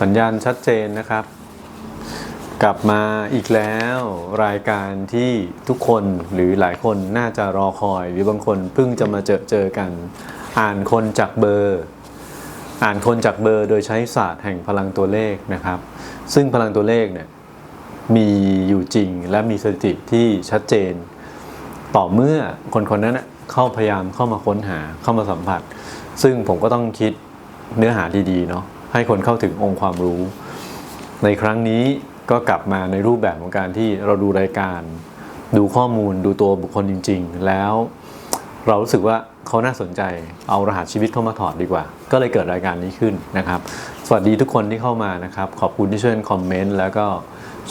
สัญญาณชัดเจนนะครับ กลับมาอีกแล้วรายการที่ทุกคนหรือหลายคนน่าจะรอคอย หรือบางคนเพิ่งจะมาเจอเจอกัน อ่านคนจากเบอร์ อ่านคนจากเบอร์โดยใช้ศาสตร์แห่งพลังตัวเลขนะครับ ซึ่งพลังตัวเลขเนี่ยมีอยู่จริงและมีสถิติที่ชัดเจน ต่อเมื่อคนคนนั้นเข้าพยายามเข้ามาค้นหาเข้ามาสัมผัส ซึ่งผมก็ต้องคิด เนื้อหาดีๆเนาะให้คนเข้าถึงองค์ความรู้ ในครั้งนี้ก็กลับมาในรูปแบบของการที่เราดูรายการ ดูข้อมูลดูตัวบุคคลจริง ๆ แล้วเรารู้สึกว่าเขาน่าสนใจเอารหัสชีวิตเข้ามาถอดดีกว่า ก็เลยเกิดรายการนี้ขึ้นนะครับ สวัสดีทุกคนที่เข้ามานะครับ ขอบคุณที่ช่วยคอมเมนต์แล้วก็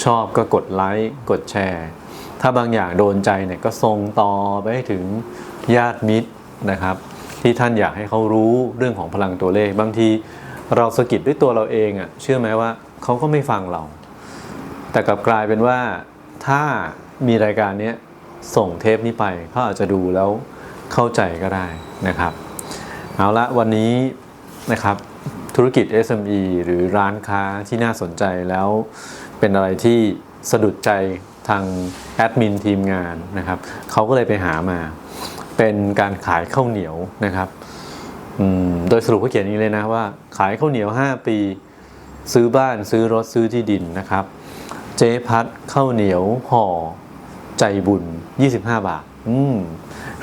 ชอบก็กดไลค์กดแชร์ ถ้าบางอย่างโดนใจเนี่ยก็ส่งต่อไปให้ถึงญาติมิตรนะครับ ที่ท่านอยากให้เขารู้เรื่องของพลังตัวเลข บางทีเราสะกิดด้วยตัวเราเองอะ่ะเชื่อไหมว่าเขาก็ไม่ฟังเรา แต่กลับกลายเป็นว่าถ้ามีรายการนี้ส่งเทปนี้ไปเขาอาจจะดูแล้วเข้าใจก็ได้นะครับ เอาละวันนี้นะครับธุรกิจ SME หรือร้านค้าที่น่าสนใจแล้วเป็นอะไรที่สะดุดใจทางแอดมินทีมงานนะครับเขาก็เลยไปหามา เป็นการขายข้าวเหนียวนะครับโดยสรุปเขาเขียนอย่างนี้เลยนะว่า ขายข้าวเหนียว 5 ปี ซื้อบ้านซื้อรถซื้อที่ดินนะครับ เจ๊พัดข้าวเหนียวห่อใจบุญ 25 บาท อืม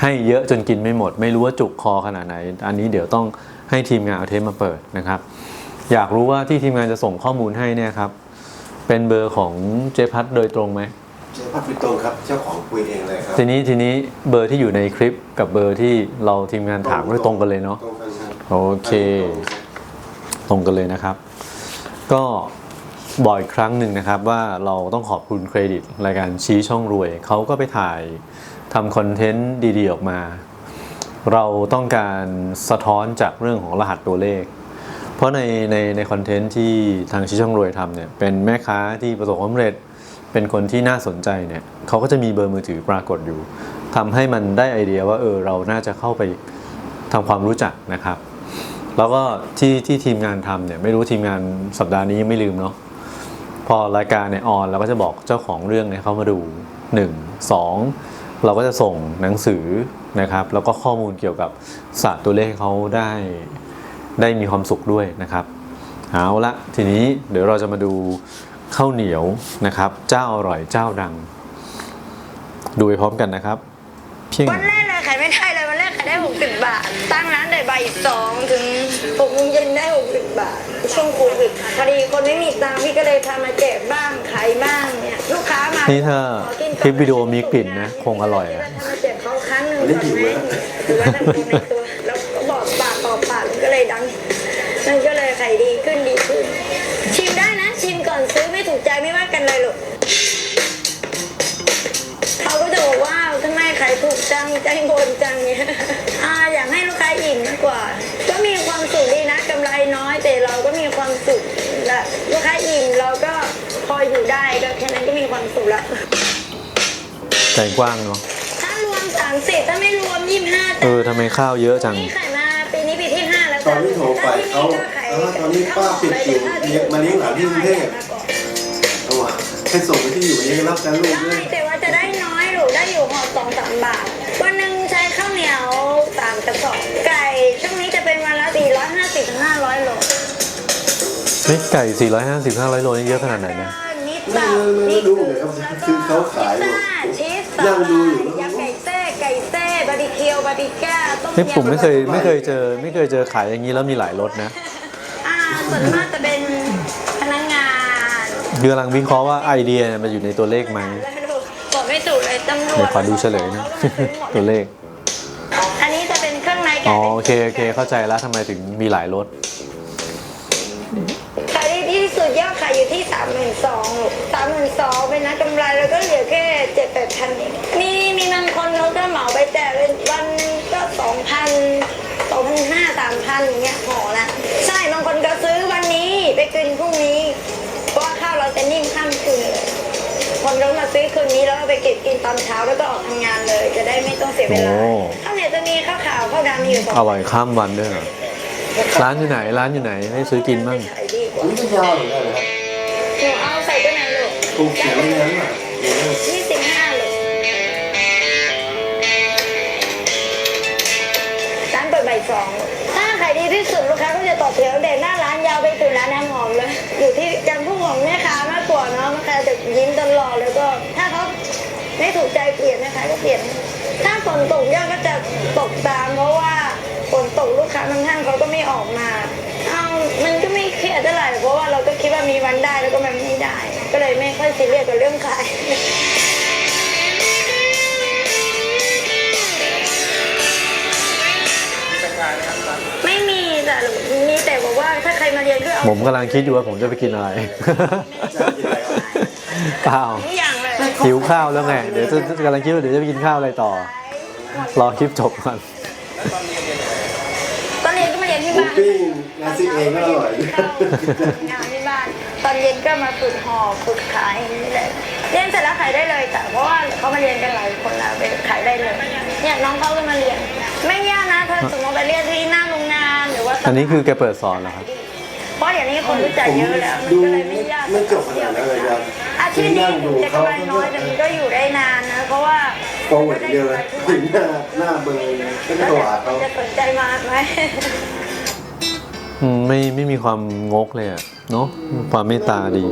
ให้เยอะจนกินไม่หมด ไม่รู้ว่าจุกคอขนาดไหน อันนี้เดี๋ยวต้องให้ทีมงานเอาเทปมาเปิดนะครับ อยากรู้ว่าที่ทีมงานจะส่งข้อมูลให้เนี่ยครับ เป็นเบอร์ของเจ๊พัดโดยตรงไหม เจ้าพัดพิตรงครับ เจ้าของคุยเองเลยครับ ทีนี้ทีนี้เบอร์ที่อยู่ในคลิปกับเบอร์ที่เราทีมงานถามก็ตรงกันเลยเนาะตรงกันครับโอเค ตรงกันเลยนะครับ ก็บอกอีกครั้งหนึ่งนะครับว่าเราต้องขอบคุณเครดิตรายการชี้ช่องรวย เขาก็ไปถ่ายทำคอนเทนต์ดีๆออกมา เราต้องการสะท้อนจากเรื่องของรหัสตัวเลข เพราะในในในคอนเทนต์ที่ทางชี้ช่องรวยทำเนี่ยเป็นแม่ค้าที่ประสบความสำเร็จ เป็นคนที่น่าสนใจเนี่ยเขาก็จะมีเบอร์มือถือปรากฏอยู่ทำให้มันได้ไอเดียว่าเออเราน่าจะเข้าไปทำความรู้จักนะครับ แล้วก็ที่ที่ทีมงานทำเนี่ยไม่รู้ทีมงานสัปดาห์นี้ยังไม่ลืมเนาะพอรายการเนี่ยออนเราก็จะบอกเจ้าของเรื่องเนี่ยเขามาดู 1 2 เราก็จะส่งหนังสือนะครับ แล้วก็ข้อมูลเกี่ยวกับศาสตร์ตัวเลขให้เขาได้ได้มีความสุขด้วยนะครับ เอาละทีนี้เดี๋ยวเราจะมาดู ข้าวเหนียวนะครับ เจ้าอร่อยเจ้าดัง ดูไปพร้อมกันนะครับ เพียงวันแรกเลยขายไม่ได้เลยวันแรกขายได้60บาท ตั้งร้านได้บ่ายสองถึง6โมงเย็นได้60บาท ช่วงโควิดพอดีคนไม่มีตังค์พี่ก็เลยทำมาแจกบ้างขายบ้างเนี่ยลูกค้ามานี่ถ้าขอกินคลิปวิดีโอมีกลิ่นนะ คงอร่อยอะ ทำมาแจกเขาครั้งหนึ่งก่อนไหมหรือว่าทำตัวในตัว เลยหรอกเขาก็จะบอกว่าทำไมขายถูกจังใจบนจังเนี่ยอ่าอยากให้ลูกค้าอิ่มมากกว่า ก็มีความสุขดีนะกำไรน้อยแต่เราก็มีความสุขและลูกค้าอิ่มเราก็พออยู่ได้ก็แค่นั้นก็มีความสุขแล้ว ใจกว้างเนาะ ถ้ารวมสามสิบถ้าไม่รวมยี่สิบห้าเออทำไมข้าวเยอะจัง นี่ขายมาปีนี้ปีที่ห้าแล้วตอนที่โทรไปเขาถ้ที่นี่ก็ขายเออตอนนี้ป้าปิดอยู่เนี่ยมาเลี้ยงหลานที่กรุงเทพเอาวะให้ ส่งไปที่อยู่เองรับการลูกด้วใช่ยแต่ว่าจะได้น้อยหรือได้อยู่ห่อสองสามบาท วันหนึ่งใช้ข้าวเหนียวสามกระสอบไก่ช่วงนี้จะเป็นวันละสี่ร้อยห้าสิบถึงห้าร้อยโลเฮ้ยไก่ 450 500 โลนี่เยอะขนาดไหนเนี่ยนิดตับนี่คือแล้วก็คือเขาขายอยู่พิซซ่ชีสยังดูอยู่ ยำไก่แซ่ไก่แซ่บาร์บีคิวบาร์บีก้าต้มเฮ้ยยำผมไม่เคยไม่เคยเจอไม่เคยเจอขายอย่างนี้แล้วมีหลายรสนะ อ่าส่วนมากจะ คือกำลังวิเคราะห์ว่าไอเดียเนี่ยมันอยู่ในตัวเลขไหมบอกไม่ถูกเลยตำรวจเดี๋ยวขอดูเฉลยนะ ตัวเลข อันนี้จะเป็นเครื่องในไก่อ๋อโอเคโอเค เข้าใจแล้วทำไมถึงมีหลายรสขายดีที่สุดยอดขายอยู่ที่สามหมื่นสองสามหมื่นสองเป็นนะกำไรแล้วก็เหลือแค่เจ็ดแปดพันมีมีบางคนเขาก็เหมาไปแต่เป็นวันหนึงก็สองพันสองพันห้าสามพันอย่างเงี้ยห่อละใช่บางคนก็ซื้อวันนี้ไปกินพรุ่งนี้ นิ่มข้ามคืนเลยคนเรามาซื้อคืนนี้แล้วก็ไปเก็บกินตอนเช้าแล้วก็ออกทำงานเลย จะได้ไม่ต้องเสียเวลาโอ้ ข้าวเหนียวจะมีข้าวขาวข้าวดำมีอยู่สองอร่อยข้ามวันด้วยเหรอร้านอยู่ไหน ร้านอยู่ไหน ให้ซื้อกินบ้างขายดีกอัว่านนี้ก็ยาวเหมือนกันนะครับหนูเอาใส่ตัวไหนลูกถูกเขียนไว้ในนั้นอะเดี๋ยวนะยี่สิบห้าลูกร้านเปิดบ่ายสองถ้าขายดีที่สุดลูกค้าก็จะต่อแถวเด่นหน้าร้านยาวไปถึงร้านน้ำหอม ยิ้มตลอดแล้วก็ ถ้าเขาไม่ถูกใจเปลี่ยนแม่ค้าก็เปลี่ยน ถ้าฝนตกยอดก็จะตกตาม เพราะว่าฝนตกลูกค้าบางท่านเขาก็ไม่ออกมาเอามันก็ไม่เครียดเท่าไหร่เพราะว่าเราก็คิดว่ามีวันได้แล้วก็มันไม่ได้ ก็เลยไม่ค่อยซีเรียสกับเรื่องขายไม่มีแต่มีแต่บอกว่าถ้าใครมาเรียนก็เอา ผมกำลังคิดอยู่ว่าผมจะไปกินอะไรจะกินอะไรครับ เปล่าทุกอย่างเลยหิวข้าวแล้วไง เดี๋ยวจะกำลังคิดว่าเดี๋ยวจะไปกินข้าวอะไรต่อ รอคลิปจบก่อนตอนเรียนก็มาเรียนที่หมูบ้านปิ้งงานซิกเองก็อร่อยงานที่บ้าน ตอนเย็นก็มาฝึกห่อฝึกขายนี่แหละเรียนเสร็จแล้วขายได้เลยค่ะเพราะว่าเขามาเรียนกันหลายคนแล้วไปขายได้เลยเนี่ยน้องเขาก็มาเรียน ไม่ยากนะถ้าสมมติไปเรียนที่หน้าโรงงานหรือว่าอันนี้คือแกเปิดสอนเหรอครับเพราะเดี๋ยวนี้คนรู้จักเยอะแล้วมันดูก็เลยไม่ยาก ไม่จบขนาดนั้นเลยครับ อาชีพนี้ถึงจะกำไรน้อยแต่มันก็อยู่ได้นานนะ เพราะว่าโปรโมทอย่างเดียวเลยถึงหน้าหน้าเบอร์ไม่ได้โทรหาเขาจะสนใจมากไหมอืมไม่ไม่มีความงกเลยอะเนาะความเมตตาดี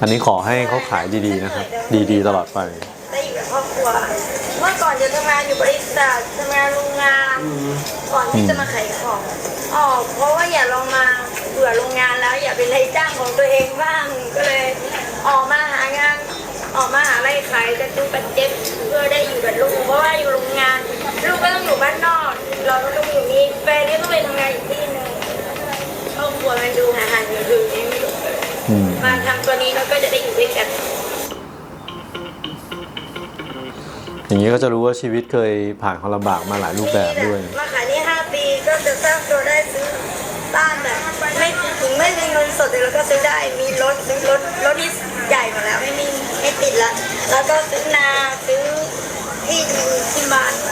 อันนี้ขอให้เขาขายดีๆนะครับ ดีๆ ตลอดไป ได้อยู่กับครอบครัว เมื่อก่อนจะทำงานอยู่บริษัททำงานโรงงาน ก่อนที่จะมาขายของออกเพราะว่าอย่าลองมาเบื่อโรงงานแล้ว อย่าเป็นนายจ้างของตัวเองบ้างก็เลย ออกมาหางาน ออกมาหาอะไรขายกระตุ้นปัจเจ็บเพื่อได้อยู่กับลูกเพราะว่าอยู่โรงงาน ลูกก็ต้องอยู่บ้านนอก เราก็ต้องอยู่นี่แฟนก็ต้องไปทำงานอีกที่หนึ่งครอบครัวมันดูห่างๆอยู่ๆนี่ไม่รู้อืมมาทำตัวนี้เราก็จะได้อยู่ด้วยกันอย่างนี้ก็จะรู้ว่าชีวิตเคยผ่านความลำบากมาหลายรูปแบบด้วย มาขายนี่ห้าปีก็จะสร้างตัวได้ซื้อ บ้านแบบไม่ถึงไม่มีเงินสดแต่เราก็ซื้อได้มีรถซื้อรถรถที่ใหญ่หมดแล้วไม่มีไม่ติดละแล้วก็ซื้อนาซื้อที่ดินที่บ้านไป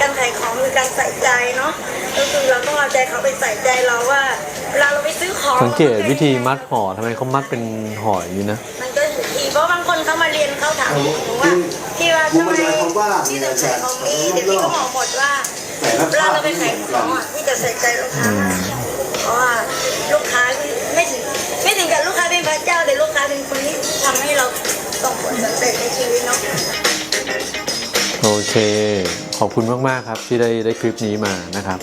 การขายของคือการใส่ใจเนาะก็คือเราต้องเอาใจเขาไปใส่ใจเราว่าเวลาเราไปซื้อของสังเกตวิธีมัดห่อทำไมเขามัดเป็นห่ออย่างนี้นะมันก็ถูกทีเพราะบางคนเขามาเรียนเขาถามหนูว่าที่ว่าทำไมที่จะใส่ของนี้เดี๋ยวพี่ก็บอกหมดว่า แต่ละเวลาภาพเราไปไม่เหขายมือนขกัอนงอะที่จะใส่ใจลูกค้าเพราะว่าลูกค้าคือไม่ถึงไม่ถึงกับลูกค้าเป็นพระเจ้าแต่ลูกค้าเป็นคนที่ทำให้เราส่งผลสำเร็จในชีวิตเนาะ โอเค ขอบคุณมากๆครับที่ได้ได้คลิปนี้มานะครับ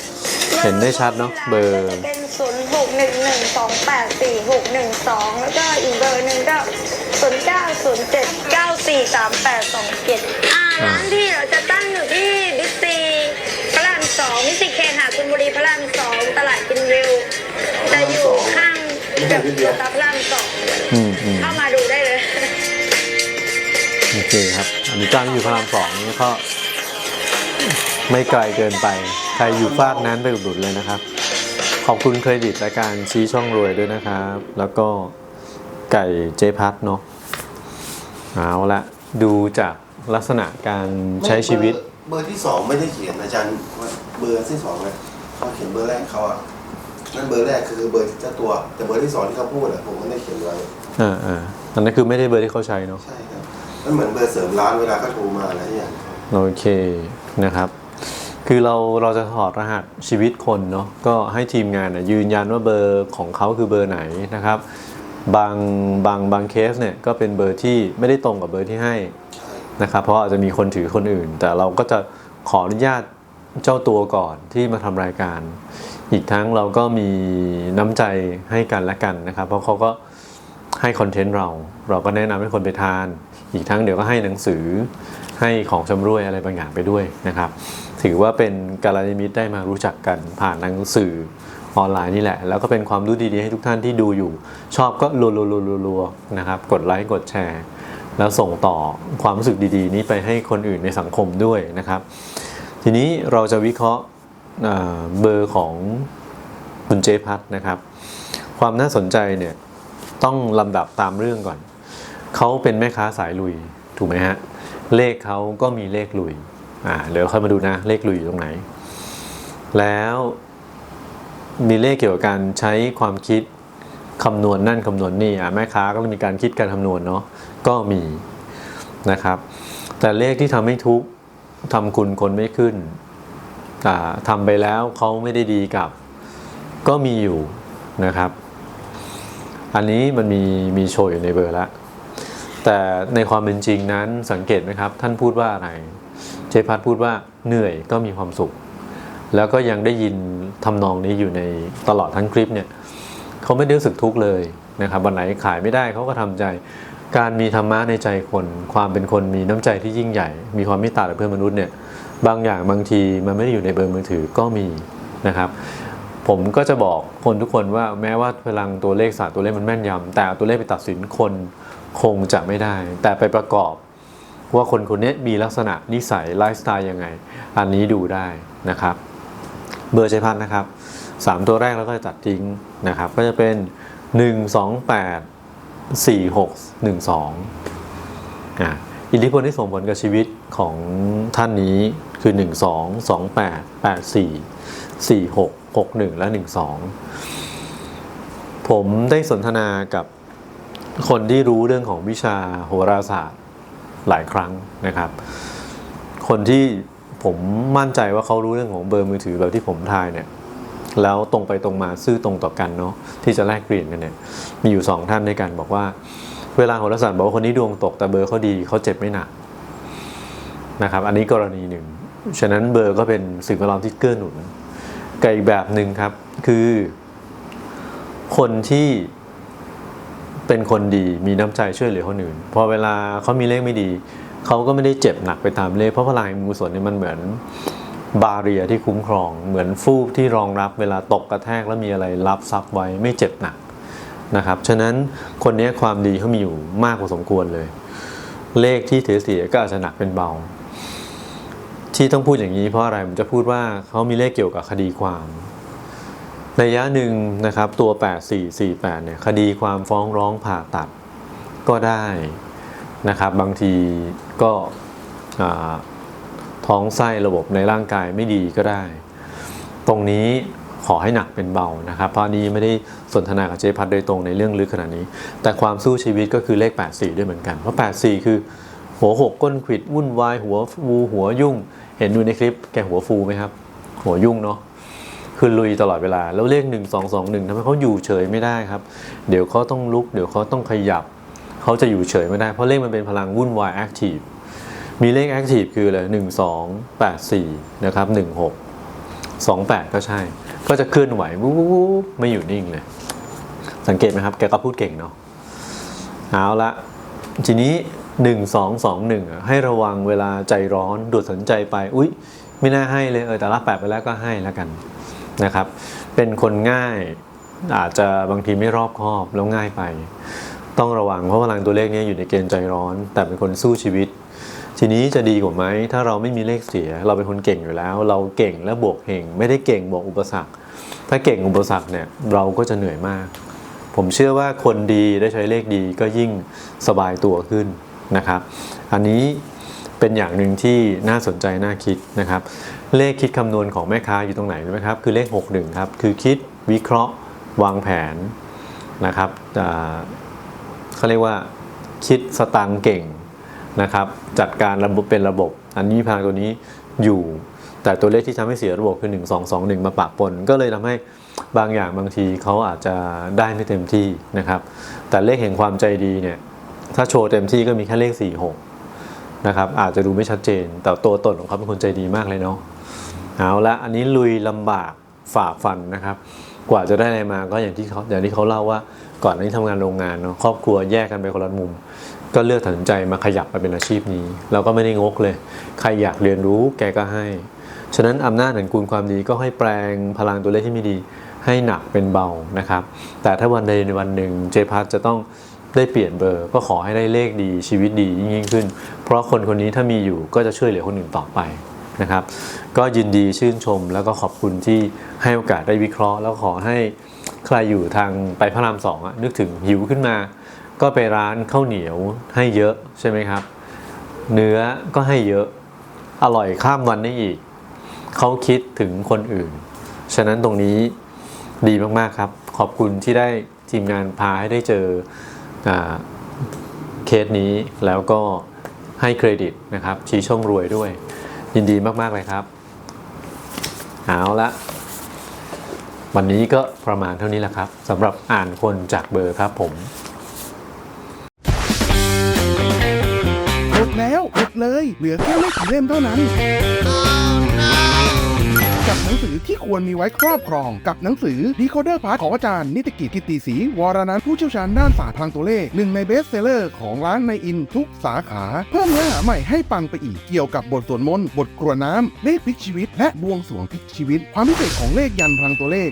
เห็นได้ชัดเนาะเบอร์จะเป็นศูนย์หกหนึ่งหนึ่งสองแปดสี่หกหนึ่งสองแล้วก็อีกเบอร์หนึ่งก็ศูนย์เก้าศูนย์เจ็ดเก้าสี่สามแปดสองเจ็ดอ่าร้านที่เราจะตั้งอยู่ที่ บุรีพระรามสองตลาดกินวิวจะอยู่ข้างกับตัวตาพระรามสองอืมอืมเข้ามาดูได้เลย โอเคครับ อันนี้จ้างอยู่พระรามสองนี่ก็ไม่ไกลเกินไป ใครอยู่ฟากนั้นไปอุดหนุนเลยนะครับ ขอบคุณเครดิตรายการชี้ช่องรวยด้วยนะครับ แล้วก็ไก่เจพัทเนาะเอาละดูจากลักษณะการใช้ชีวิต เบอร์เบอร์ที่สองไม่ได้เขียนอาจารย์ว่าเบอร์ที่สองนะ เขาเขียนเบอร์แรกเขาอะนั่นเบอร์แรกคือเบอร์เจ้าตัว แต่เบอร์ที่สองที่เขาพูดอะผมไม่ได้เขียนไว้อ่าอ่าอันนั้นคือไม่ได้เบอร์ที่เขาใช้เนาะใช่ครับมันเหมือนเบอร์เสริมร้านเวลาเขาโทรมาอะไรอย่างเงี้ยโอเคนะครับ คือเราเราจะถอดรหัสชีวิตคนเนาะก็ให้ทีมงานนะยืนยันว่าเบอร์ของเขาคือเบอร์ไหนนะครับ บางบางบางเคสเนี่ยก็เป็นเบอร์ที่ไม่ได้ตรงกับเบอร์ที่ให้ใช่นะครับ เพราะอาจจะมีคนถือคนอื่น แต่เราก็จะขออนุญาต เจ้าตัวก่อนที่มาทำรายการ อีกทั้งเราก็มีน้ำใจให้กันและกันนะครับ เพราะเขาก็ให้คอนเทนต์เรา เราก็แนะนำให้คนไปทาน อีกทั้งเดี๋ยวก็ให้หนังสือให้ของชำร่วยอะไรบางอย่างไปด้วยนะครับ ถือว่าเป็นการนิมิตได้มารู้จักกันผ่านหนังสือออนไลน์นี่แหละ แล้วก็เป็นความรู้ดีๆให้ทุกท่านที่ดูอยู่ ชอบก็รัวๆๆๆๆนะครับ กดไลค์กดแชร์ แล้วส่งต่อความรู้สึกดีๆ นี้ไปให้คนอื่นในสังคมด้วยนะครับ ทีนี้เราจะวิเคราะห์เบอร์ของคุณเจพัทนะครับ ความน่าสนใจเนี่ยต้องลำดับตามเรื่องก่อน เขาเป็นแม่ค้าสายลุยถูกไหมฮะ เลขเขาก็มีเลขลุย อ่าเดี๋ยวค่อยมาดูนะเลขลุยอยู่ตรงไหน แล้วมีเลขเกี่ยวกับการใช้ความคิดคำนวณนั่นคำนวณนี่อะแม่ค้าก็มีการคิดการคำนวณเนาะก็มีนะครับ แต่เลขที่ทำให้ทุกข์ ทำคุณคนไม่ขึ้นทำไปแล้วเขาไม่ได้ดีกับ ก็มีอยู่นะครับ อันนี้มันมีมีโชว์อยู่ในเบอร์แล้วแต่ในความเป็นจริงนั้นสังเกตไหมครับ ท่านพูดว่าอะไร เจพัทพูดว่าเหนื่อยก็มีความสุข แล้วก็ยังได้ยินทำนองนี้อยู่ในตลอดทั้งคลิปเนี่ยเขาไม่ได้รู้สึกทุกข์เลยนะครับวันไหนขายไม่ได้เขาก็ทำใจ การมีธรรมะในใจคน ความเป็นคนมีน้ำใจที่ยิ่งใหญ่ มีความเมตตาต่อเพื่อนมนุษย์เนี่ยบางอย่างบางทีมันไม่ได้อยู่ในเบอร์มือถือก็มีนะครับ ผมก็จะบอกคนทุกคนว่าแม้ว่าพลังตัวเลขศาสตร์ตัวเลขมันแม่นยำแต่เอาตัวเลขไปตัดสินคนคงจะไม่ได้ แต่ไปประกอบว่าคนคนนี้มีลักษณะนิสัยไลฟ์สไตล์ยังไง อันนี้ดูได้นะครับ เบอร์ใช้พันนะครับ 3 ตัวแรกแล้วก็จะตัดทิ้งนะครับ ก็จะเป็น 1 2 8 4 6 1 2อะอิทธิพลที่ส่งผลกับชีวิตของท่านนี้คือ 1 2 2 8 8 4 4 6 6 1 และ 1 2 ผมได้สนทนากับคนที่รู้เรื่องของวิชาโหราศาสตร์หลายครั้งนะครับ คนที่ผมมั่นใจว่าเขารู้เรื่องของเบอร์มือถือแบบที่ผมทายเนี่ย แล้วตรงไปตรงมาซื่อตรงต่อกันเนาะที่จะแลกเปลี่ยนกันเนี่ยมีอยู่สองท่านด้วยกันบอกว่า เวลาโหราศาสตร์บอกว่าคนนี้ดวงตกแต่เบอร์เขาดีเขาเจ็บไม่หนักนะครับ อันนี้กรณีหนึ่ง ฉะนั้นเบอร์ก็เป็นสิ่งแวดล้อมที่เกื้อหนุนกับอีกแบบหนึ่งครับคือ คนที่เป็นคนดีมีน้ำใจช่วยเหลือคนอื่น พอเวลาเขามีเลขไม่ดี เขาก็ไม่ได้เจ็บหนักไปตามเลขเพราะพลังแห่งกุศลเนี่ยมันเหมือน บาเรียที่คุ้มครอง เหมือนฟูกที่รองรับเวลาตกกระแทกแล้วมีอะไรรับซับไว้ไม่เจ็บหนักนะครับ ฉะนั้นคนนี้ความดีเขามีอยู่มากพอสมควรเลย เลขที่ถือเสียก็อาจจะหนักเป็นเบา ที่ต้องพูดอย่างนี้เพราะอะไรผมจะพูดว่าเขามีเลขเกี่ยวกับคดีความในยะหนึ่งนะครับตัว 8448เนี่ยคดีความฟ้องร้องผ่าตัดก็ได้นะครับ บางทีก็ ท้องไส้ระบบในร่างกายไม่ดีก็ได้ ตรงนี้ขอให้หนักเป็นเบานะครับ เพราะนี้ไม่ได้สนทนากับเจ๊พัดโดยตรงในเรื่องลึกขนาดนี้ แต่ความสู้ชีวิตก็คือเลข 84 ด้วยเหมือนกัน เพราะ 84 คือหัวหกก้นขวิดวุ่นวายหัวฟูหัวยุ่ง เห็นดูในคลิปแกหัวฟูไหมครับ หัวยุ่งเนาะคือลุยตลอดเวลา แล้วเลข 1 2 2 1ทำให้เขาอยู่เฉยไม่ได้ครับ เดี๋ยวเขาต้องลุก เดี๋ยวเขาต้องขยับ เขาจะอยู่เฉยไม่ได้ เพราะเลขมันเป็นพลังวุ่นวายแอคทีฟ มีเลขแอคทีฟคืออะไรหนึ่งสองแปดสี่นะครับหนึ่งหกสองแปดก็ใช่ ก็จะเคลื่อนไหววูบวูบวูบไม่อยู่นิ่งเลย สังเกตไหมครับ แกก็พูดเก่งเนาะเอาละทีนี้หนึ่งสองสองหนึ่งให้ระวังเวลาใจร้อนดูดสนใจไป อุ๊ย ไม่น่าให้เลยเออแต่รับแปดไปแล้วก็ให้แล้วกันนะครับ เป็นคนง่ายอาจจะบางทีไม่รอบคอบแล้วง่ายไป ต้องระวังเพราะพลังตัวเลขนี้อยู่ในเกณฑ์ใจร้อน แต่เป็นคนสู้ชีวิต ทีนี้จะดีกว่าไหมถ้าเราไม่มีเลขเสีย เราเป็นคนเก่งอยู่แล้ว เราเก่งและบวกเฮงไม่ได้เก่งบวกอุปสรรค ถ้าเก่งอุปสรรคเนี่ยเราก็จะเหนื่อยมาก ผมเชื่อว่าคนดีได้ใช้เลขดีก็ยิ่งสบายตัวขึ้นนะครับ อันนี้เป็นอย่างหนึ่งที่น่าสนใจน่าคิดนะครับ เลขคิดคำนวณของแม่ค้าอยู่ตรงไหนรู้ไหมครับ คือเลข 61 ครับ คือคิดวิเคราะห์วางแผนนะครับเขาเรียกว่าคิดสตางเก่ง นะครับ จัดการระบบเป็นระบบ อันนี้พลังตัวนี้อยู่ แต่ตัวเลขที่ทำให้เสียระบบคือ 1 2 2 1 มาปะปน ก็เลยทำให้บางอย่างบางทีเขาอาจจะได้ไม่เต็มที่นะครับ แต่เลขแห่งความใจดีเนี่ย ถ้าโชว์เต็มที่ก็มีแค่เลข 4 6 นะครับ อาจจะดูไม่ชัดเจน แต่ตัวตนของเขาเป็นคนใจดีมากเลยเนาะ เอาละอันนี้ลุยลำบากฝ่าฟันนะครับ กว่าจะได้อะไรมาก็อย่างที่เขาอย่างที่เขาเล่าว่าก่อนนี้ทำงานโรงงานเนาะครอบครัวแยกกันไปคนละมุม ก็เลือกตัดสินใจมาขยับมาเป็นอาชีพนี้ เราก็ไม่ได้งกเลย ใครอยากเรียนรู้แกก็ให้ ฉะนั้นอำนาจแห่งคุณความดีก็ให้แปลงพลังตัวเลขที่ไม่ดี ให้หนักเป็นเบานะครับ แต่ถ้าวันใดในวันหนึ่งเจพัทจะต้องได้เปลี่ยนเบอร์ก็ขอให้ได้เลขดีชีวิตดียิ่งยิ่งขึ้น เพราะคนคนนี้ถ้ามีอยู่ก็จะช่วยเหลือคนอื่นต่อไปนะครับ ก็ยินดีชื่นชมแล้วก็ขอบคุณที่ให้โอกาสได้วิเคราะห์ แล้วขอให้ใครอยู่ทางไปพระรามสองนึกถึงหิวขึ้นมา ก็ไปร้านข้าวเหนียวให้เยอะใช่ไหมครับ เนื้อก็ให้เยอะอร่อยข้ามวันได้อีก เขาคิดถึงคนอื่น ฉะนั้นตรงนี้ดีมาก ๆ ครับ ขอบคุณที่ได้ทีมงานพาให้ได้เจออเคสนี้แล้วก็ให้เครดิตนะครับ ชี้ช่องรวยด้วย ยินดีมาก ๆ เลยครับ เอาละวันนี้ก็ประมาณเท่านี้แหละครับสำหรับอ่านคนจากเบอร์ครับผม หมดเลย เหลือแค่ไม่กี่เล่มเท่านั้น หนังสือที่ควรมีไว้ครอบครอง กับหนังสือ Decoder Part ของอาจารย์นิติกิจกิตติศรีวรนันท์ผู้เชี่ยวชาญด้านศาสตร์ทางตัวเลขหนึ่งในเบสเซลเลอร์ของร้านในอินทุกสาขา เพิ่มเนื้อหาใหม่ให้ปังไปอีกเกี่ยวกับบทสวดมนต์บทกรวดน้ำเลขพลิกชีวิต และบวงสรวงพลิกชีวิต ความพิเศษของเลขยันพลังตัวเลข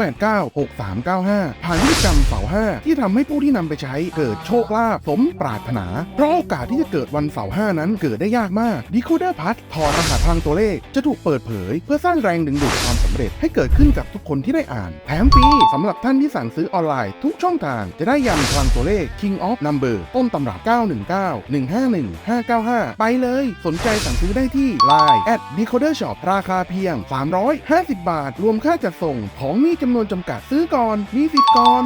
4289 6395 ผ่านพฤติกรรมเสาห้าที่ทำให้ผู้ที่นำไปใช้เกิดโชคลาภสมปรารถนา เพราะโอกาสที่จะเกิดวันเสาร์ห้านั้นเกิดได้ยากมาก Decoder Pass ถอดรหัสพลังตัวเลขจะถูกเปิดเผย เพื่อสร้างแรงดึงดูดความสำเร็จให้เกิดขึ้นกับทุกคนที่ได้อ่าน แถมฟรีสำหรับท่านที่สั่งซื้อออนไลน์ทุกช่องทาง จะได้ยันพลังตัวเลข King of Number ต้นตำรับ 919 151 595 ไปเลย สนใจสั่งซื้อได้ที่ Line at Decoder Shop ราคาเพียง 350 บาท รวมค่าจัดส่งของมีจำนวนจำกัดซื้อก่อน มีสิทธิ์ก่อน